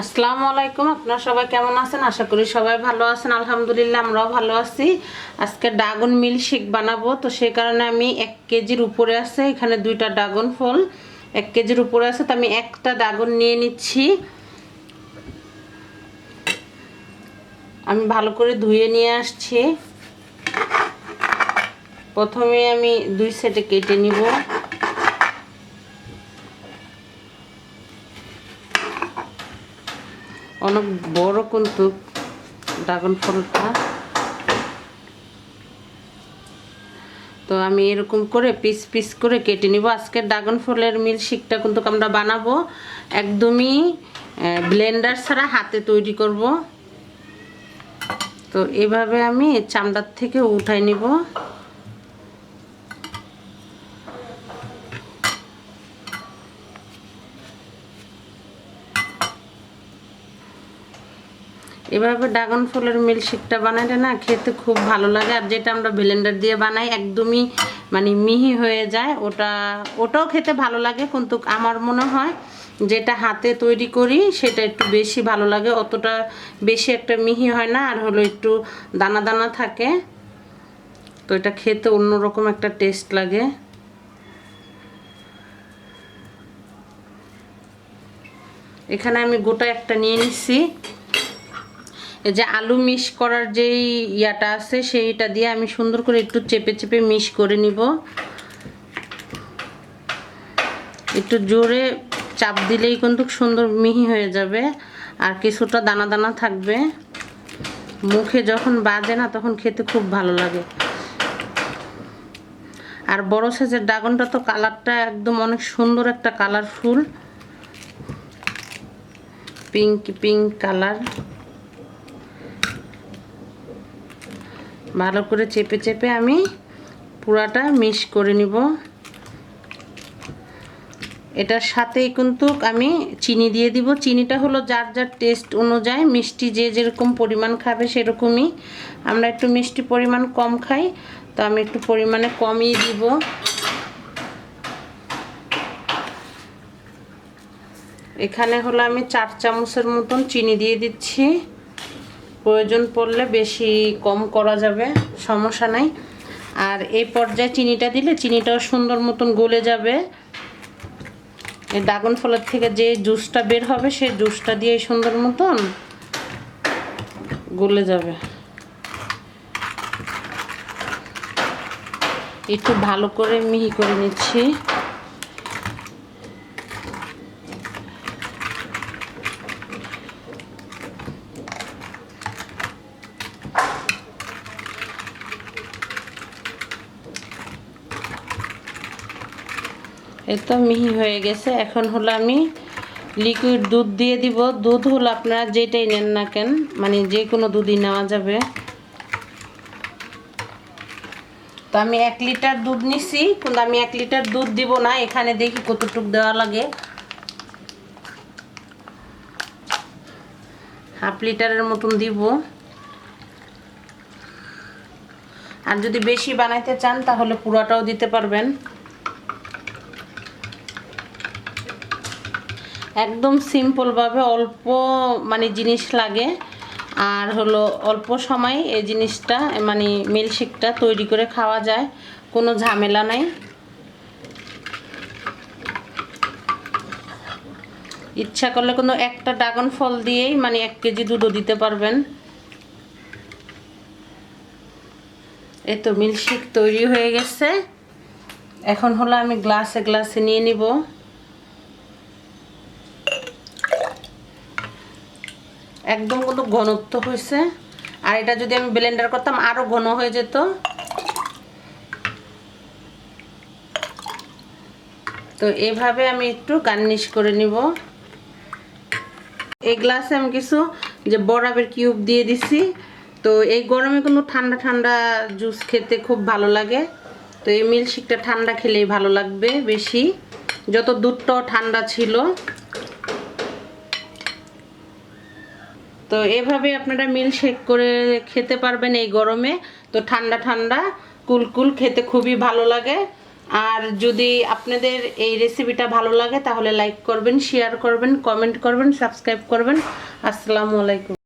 আসসালামু আলাইকুম, আপনারা সবাই কেমন আছেন? আশা করি সবাই ভালো আছেন। আলহামদুলিল্লাহ, আমরাও ভালো আছি। আজকে ড্রাগন মিল শেক বানাবো। তো সেই কারণে আমি এক কেজির উপরে আছে, এখানে দুইটা ড্রাগন ফল। এক কেজির উপরে আছে, তো আমি একটা ড্রাগন নিয়ে নিচ্ছি। আমি ভালো করে ধুয়ে নিয়ে আসছি। প্রথমে আমি দুই সেটে কেটে নিব। অনেক বড় কিন্তু ড্রাগন ফলটা। তো আমি এরকম করে পিস পিস করে কেটে নিব। আজকে ড্রাগন ফলের মিল্কশেকটা কিন্তু আমরা বানাবো। একদমই ব্লেন্ডার ছাড়া হাতে তৈরি করব। তো এভাবে আমি চামড়ার থেকে উঠাই নিব। এভাবে ড্রাগন ফলের মিল্কশেকটা বানাইলে না খেতে খুব ভালো লাগে। আর যেটা আমরা ব্লেন্ডার দিয়ে বানাই, একদমই মানে মিহি হয়ে যায়। ওটা, ওটাও খেতে ভালো লাগে, কিন্তু আমার মনে হয় যেটা হাতে তৈরি করি, সেটা একটু বেশি ভালো লাগে। অতটা বেশি একটা মিহি হয় না, আর হলো একটু দানা দানা থাকে। তো এটা খেতে অন্যরকম একটা টেস্ট লাগে। এখানে আমি গোটা একটা নিয়ে নিচ্ছি যে আলু মিশ করার যেই ইয়াটা আছে, সেইটা দিয়ে আমি সুন্দর করে একটু চেপে চেপে মিশ করে নিব। একটু জোরে চাপ দিলেই কিন্তু সুন্দর মিহি হয়ে যাবে, আর কিছুটা দানা দানা থাকবে। মুখে যখন বাজে না, তখন খেতে খুব ভালো লাগে। আর বড় সাইজের ড্রাগনটা তো কালারটা একদম অনেক সুন্দর একটা কালারফুল। Pink pink colour. ভালো করে চেপে চেপে আমি পুরাটা মিক্স করে নিব। এটার সাথেই কিন্তু আমি চিনি দিয়ে দিব। চিনিটা হলো যার যার টেস্ট অনুযায়ী মিষ্টি যে যেরকম পরিমাণ খাবে সেরকমই। আমরা একটু মিষ্টি পরিমাণ কম খাই, তো আমি একটু পরিমাণে কমই দিব। এখানে হলো আমি চার চামচের মতন চিনি দিয়ে দিচ্ছি। প্রয়োজন পড়লে বেশি কম করা যাবে, সমস্যা নাই। আর এই পর্যায়ে চিনিটা দিলে, চিনিটাও সুন্দর মতন গলে যাবে। এই ফলের থেকে যে জুসটা বের হবে সেই জুসটা দিয়ে সুন্দর মতন গলে যাবে। একটু ভালো করে মিহি করে নিচ্ছি। এই তো মিহি হয়ে গেছে। এখন হলো আমি লিকুইড দুধ দিয়ে দিব। দুধ হলো আপনারা যেটাই নেন না কেন মানে যে কোনো দুধই নেওয়া যাবে। তো আমি এক লিটার দুধ নিছি, কিন্তু আমি এক লিটার দুধ দিব না, এখানে দেখি কতটুক দেওয়া লাগে। হাফ লিটারের মতন দিব। আর যদি বেশি বানাইতে চান, তাহলে পুরোটাও দিতে পারবেন। একদম সিম্পলভাবে অল্প মানে জিনিস লাগে। আর হলো অল্প সময় এই জিনিসটা মানে মিল্কশেকটা তৈরি করে খাওয়া যায়, কোনো ঝামেলা নাই। ইচ্ছা করলে কোনো একটা ড্রাগন ফল দিয়েই মানে এক কেজি দুধও দিতে পারবেন। এই তো মিল্কশেক তৈরি হয়ে গেছে। এখন হলো আমি গ্লাসে গ্লাসে নিয়ে নিব। একদম কিন্তু ঘনত্ব হয়েছে। আর এটা যদি আমি ব্লেন্ডার করতাম আরও ঘন হয়ে যেত। তো এভাবে আমি একটু গার্নিশ করে নিব। এই গ্লাসে আমি কিছু, যে বরাবের কিউব দিয়ে দিছি। তো এই গরমে কিন্তু ঠান্ডা ঠান্ডা জুস খেতে খুব ভালো লাগে। তো এই মিল্কশেকটা ঠান্ডা খেলেই ভালো লাগবে বেশি। যত দুধটাও ঠান্ডা ছিল তো এভাবে আপনারা মিল শেক করে খেতে পারবেন এই গরমে। তো ঠান্ডা ঠান্ডা কুলকুল খেতে খুবই ভালো লাগে। আর যদি আপনাদের এই রেসিপিটা ভালো লাগে তাহলে লাইক করবেন শেয়ার করবেন কমেন্ট করবেন সাবস্ক্রাইব করবেন। আসসালামু আলাইকুম।